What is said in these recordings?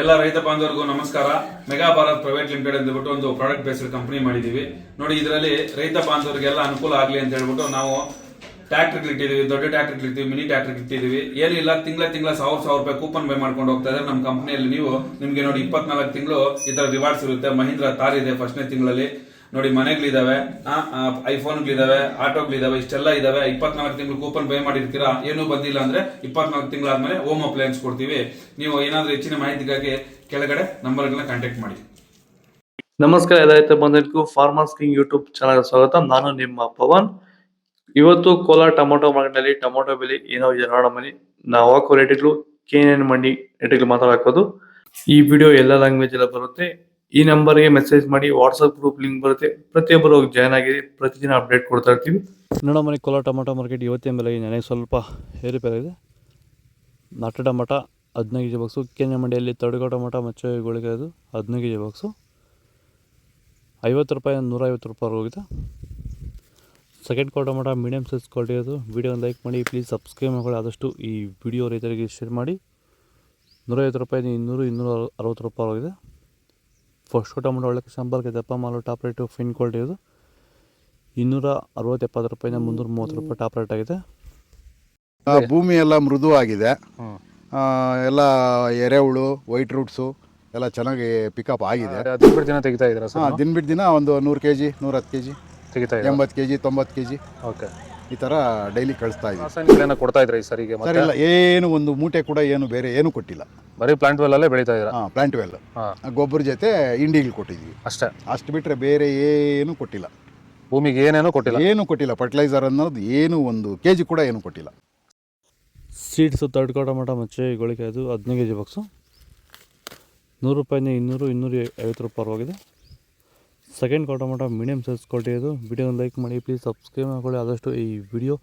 ಎಲ್ಲ ರೈತ ಬಾಂಧವರಿಗೂ ನಮಸ್ಕಾರ. ಮೆಗಾ ಭಾರತ್ ಪ್ರೈವೇಟ್ ಲಿಮಿಟೆಡ್ ಅಂತ ಹೇಳ್ಬಿಟ್ಟು ಒಂದು ಪ್ರಾಡಕ್ಟ್ ಬೇಸ್ಡ್ ಕಂಪನಿ ಮಾಡಿದೀವಿ ನೋಡಿ, ಇದರಲ್ಲಿ ರೈತ ಬಾಂಧವರಿಗೆಲ್ಲ ಅನುಕೂಲ ಆಗಲಿ ಅಂತ ಹೇಳ್ಬಿಟ್ಟು ನಾವು ಟ್ಯಾಕ್ಟರ್ ಇಟ್ಟಿದ್ದೀವಿ, ದೊಡ್ಡ ಟ್ಯಾಕ್ಟರ್ ಇಟ್ಟಿದ್ದೀವಿ, ಮಿನಿ ಟ್ಯಾಕ್ಟರ್ ಇಟ್ಟಿದ್ದೀವಿ. ಏನಿಲ್ಲ, ತಿಂಗಳ ತಿಂಗಳ ಸಾವಿರ ಸಾವಿರ ರೂಪಾಯಿ ಕೂಪನ್ ಬೈ ಮಾಡ್ಕೊಂಡು ಹೋಗ್ತಾ ಇದ್ದಾರೆ. ನಮ್ಮ ಕಂಪನಿಯಲ್ಲಿ ನೀವು ನಿಮಗೆ ನೋಡಿ, ಇಪ್ಪತ್ನಾಲ್ಕು ತಿಂಗಳು ಈ ತರ ರಿವಾರ್ಡ್ಸ್ ಇರುತ್ತೆ. ಮಹೀಂದ್ರ ತಾರ್ ಇದೆ ಫಸ್ಟ್ನೇ ತಿಂಗಳಲ್ಲಿ. ನೋಡಿ, ಮನೆಗಳಿದಾವೆ ಐಫೋನ್ಗಳಿದಾವೆ ಆಟೋಗಳಿದಾವೆ, ಇಷ್ಟೆಲ್ಲ ಇದಾವೆ. ಇಪ್ಪತ್ನಾಲ್ಕು ತಿಂಗಳು ಕೂಪನ್ ಬೈ ಮಾಡಿರ್ತೀರಾ? ಏನೂ ಬಂದಿಲ್ಲ ಅಂದ್ರೆ ಇಪ್ಪತ್ನಾಲ್ಕು ತಿಂಗಳಾದ್ಮೇಲೆ ಹೋಮ್ ಅಪ್ಲಯನ್ಸ್ ಕೊಡ್ತೀವಿ. ನೀವು ಏನಾದ್ರೂ ಹೆಚ್ಚಿನ ಮಾಹಿತಿಗಾಗಿ ಕೆಳಗಡೆ ನಂಬರ್ಗಳನ್ನ ಕಾಂಟ್ಯಾಕ್ಟ್ ಮಾಡಿ. ನಮಸ್ಕಾರ ಎಲ್ಲ ಬಂಧುಗಳಿಗೂ ಫಾರ್ಮರ್ಸ್ ಕಿಂಗ್ ಯೂಟ್ಯೂಬ್ ಚಾನಲ್ ಸ್ವಾಗತ. ನಾನು ನಿಮ್ಮ ಪವನ್. ಇವತ್ತು ಕೋಲಾರ ಟೊಮೊಟೊ ಮಾರ್ಕೆಟ್ನಲ್ಲಿ ಟೊಮೊಟೊ ಬೆಲೆ ಏನೋ ಇದೆ ಮನಿ ನಾವು ಹಾಕೋ ರೇಟ್ಗಳು, ಕೆ ಮಂಡಿ ರೇಟ್ಗಳು ಮಾತಾಡೋದು ಈ ವಿಡಿಯೋ ಎಲ್ಲ ಲ್ಯಾಂಗ್ವೇಜ್ ಎಲ್ಲ ಬರುತ್ತೆ. ಈ ನಂಬರ್ಗೆ ಮೆಸೇಜ್ ಮಾಡಿ ವಾಟ್ಸಪ್ ಗ್ರೂಪ್ ಲಿಂಕ್ ಬರುತ್ತೆ. ಪ್ರತಿಯೊಬ್ಬರು ಹೋಗಿ ಜಾಯ್ನ್ ಆಗಿ ಪ್ರತಿದಿನ ಅಪ್ಡೇಟ್ ಕೊಡ್ತಾ ಇರ್ತೀವಿ. ನೋಡೋ ಮನೆ ಕೋಲಾರ ಟೊಮೊಟೊ ಮಾರ್ಕೆಟ್ ಇವತ್ತಿನ ಮೇಲೆ ನನಗೆ ಸ್ವಲ್ಪ ಏರುಪೇರಾಗಿದೆ ನಾಟ ಟೊಮೊಟ ಹದಿನೈದು ಕೆ ಜಿ ಬಾಕ್ಸು ಕೆನೆ ಮಂಡಿಯಲ್ಲಿ ತಡಗೋ ಟೊಮೊಟೊ ಮಚ್ಚೆ ಅದು ಹದಿನೈದು ಕೆ ಜಿ ಬಾಕ್ಸು ಐವತ್ತು ರೂಪಾಯಿ ನೂರೈವತ್ತು ರೂಪಾಯಿ ಹೋಗಿದೆ ಸೆಕೆಂಡ್ ಕೋ ಮಟ ಮೀಡಿಯಮ್ ಸೈಜ್ ಕ್ವಾಲಿಟಿ ಅದು. ವಿಡಿಯೋ ಲೈಕ್ ಮಾಡಿ ಪ್ಲೀಸ್ ಸಬ್ಸ್ಕ್ರೈಬ್ ಮಾಡಿ ಆದಷ್ಟು ಈ ವಿಡಿಯೋ ರೈತರಿಗೆ ಶೇರ್ ಮಾಡಿ. ನೂರೈವತ್ತು ರೂಪಾಯಿ ಇನ್ನೂರು ಇನ್ನೂರ ಅರವತ್ತು ರೂಪಾಯಿ ಹೋಗಿದೆ ಫಸ್ಟ್ ಟೊಮೊಟೊ ಒಳ್ಳೆ ಸಂಪರ್ಕ ದಪ್ಪ ಮಾಲು ಟಾಪ್ ರೇಟು ಫಿನ್ ಕ್ವಾಲಿಟಿ ಇದು. ಇನ್ನೂರ ಅರವತ್ತು ಎಪ್ಪತ್ತು ರೂಪಾಯಿಂದ ಮುನ್ನೂರ ಮೂವತ್ತು ರೂಪಾಯಿ ಟಾಪ್ ರೇಟ್ ಆಗಿದೆ. ಆ, ಭೂಮಿ ಎಲ್ಲ ಮೃದುವಾಗಿದೆ. ಆ, ಎಲ್ಲ ಎರೆಹುಳು ವೈಟ್ ರೂಟ್ಸು ಎಲ್ಲ ಚೆನ್ನಾಗಿ ಪಿಕಪ್ ಆಗಿದೆ. ಹದಿನೆಂಟು ದಿನ ತೆಗಿತಾ ಇದ್ದೀರಾ ದಿನ ಬಿಟ್ಟು ದಿನ ಒಂದು ನೂರು ಕೆ ಜಿ ನೂರ ಹತ್ತು ಕೆ ಜಿ ತೆಗಿತಾ ಎಂಬತ್ತು ಕೆ ಜಿ ತೊಂಬತ್ತು ಕೆ ಜಿ ಓಕೆ. ಈ ಥರ ಡೈಲಿ ಕಳಿಸ್ತಾ ಇದ್ದೀವಿ. ರಾಸಾಯನಿಕಗಳನ್ನ ಕೊಡ್ತಾ ಇದ್ರಾ ಈ ಸರಿಗೆ ಸರ್ ಮತ್ತೆ? ಇಲ್ಲ ಏನು ಒಂದು ಮೂಟೆ ಕೂಡ ಏನು ಬೇರೆ ಏನು ಕೊಟ್ಟಿಲ್ಲ. ಬರೀ ಪ್ಲಾಂಟ್ ವೆಲ್ ಅಲ್ಲೇ ಬೆಳೀತಾ ಇದ್ದೀರಾ? ಹಾಂ ಪ್ಲಾಂಟ್ ವೆಲ್ ಹಾಂ. ಗೊಬ್ಬರ ಜೊತೆ ಇಂಡಿಗಳು ಕೊಟ್ಟಿದ್ವಿ ಅಷ್ಟೇ? ಅಷ್ಟು ಬಿಟ್ಟರೆ ಬೇರೆ ಏನು ಕೊಟ್ಟಿಲ್ಲ. ಭೂಮಿಗೆ ಏನೇನೋ ಕೊಟ್ಟಿಲ್ಲ? ಏನು ಕೊಟ್ಟಿಲ್ಲ. ಫರ್ಟಿಲೈಸರ್ ಅನ್ನೋದು ಏನು ಒಂದು ಕೆ ಜಿ ಕೂಡ ಏನು ಕೊಟ್ಟಿಲ್ಲ. ಸೀಡ್ಸ್ ತಡ್ಕೋ ಕ್ವಾರ್ಟರ್ ಮಟ ಮಚ್ಚೆ ಅದು ಹದಿನೈದು ಕೆ ಜಿ ಬಾಕ್ಸು ನೂರು ರೂಪಾಯಿಂದ ಇನ್ನೂರು ಇನ್ನೂರ ಐವತ್ತು ರೂಪಾಯಿ ಹೋಗಿದೆ ಸೆಕೆಂಡ್ ಕ್ವಾರ್ಟರ್ ಮಟ ಮೀಡಿಯಮ್ ಸೈಜ್ ಕ್ವಾಲಿಟಿ ಅದು ವಿಡಿಯೋನ ಲೈಕ್ ಮಾಡಿ ಪ್ಲೀಸ್ ಸಬ್ಸ್ಕ್ರೈಬ್ ಮಾಡ್ಕೊಳ್ಳಿ. ಆದಷ್ಟು ಈ ವಿಡಿಯೋ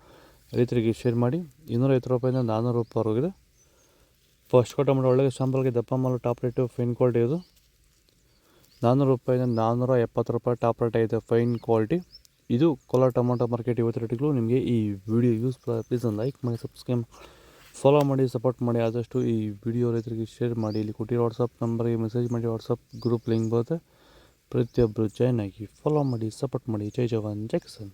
ರೈತರಿಗೆ ಶೇರ್ ಮಾಡಿ. ಇನ್ನೂರೈವತ್ತು ರೂಪಾಯಿಂದ ನಾನ್ನೂರು ರೂಪಾಯಿ ಹೋಗಿದೆ ಫಸ್ಟ್ ಕ್ವಾರ್ಟರ್ ಮಟ್ಟ ಒಳ್ಳೆಯ ಶಾಂಪಲ್ಗೆ ದಪ್ಪ ಮಾಲು ಟಾಪ್ ರೇಟು ಫೈನ್ ಕ್ವಾಲಿಟಿ ಇದು ನಾನ್ನೂರು ರೂಪಾಯಿಂದ ನಾನ್ನೂರ ಎಪ್ಪತ್ತು ರೂಪಾಯಿ ಟಾಪ್ ರೇಟ್ ಆಗಿದೆ ಫೈನ್ ಕ್ವಾಲಿಟಿ ಇದು ಕೋಲಾರ ಟೊಮೊಟೊ ಮಾರ್ಕೆಟ್ ಇವತ್ತು ರೇಟ್ಗಳು ನಿಮಗೆ ಈ ವಿಡಿಯೋ ಯೂಸ್ ಪ್ಲೀಸ್ ಒಂದು ಲೈಕ್ ಮಾಡಿ ಸಬ್ಸ್ಕ್ರೈಬ್ ಫಾಲೋ ಮಾಡಿ ಸಪೋರ್ಟ್ ಮಾಡಿ. ಆದಷ್ಟು ಈ ವಿಡಿಯೋ ರೈತರಿಗೆ ಶೇರ್ ಮಾಡಿ. ಇಲ್ಲಿ ಕೊಟ್ಟಿರೋ ವಾಟ್ಸಪ್ ನಂಬರ್ಗೆ ಮೆಸೇಜ್ ಮಾಡಿ. ವಾಟ್ಸಪ್ ಗ್ರೂಪ್ ಲಿಂಕ್ ಬರುತ್ತೆ. ಪ್ರತಿಯೊಬ್ಬರು ಜಾಯ್ನ್ ಆಗಿ ಫಾಲೋ ಮಾಡಿ ಸಪೋರ್ಟ್ ಮಾಡಿ ಜೈ ಜವಾನ್ ಜೈ ಕಿಸಾನ್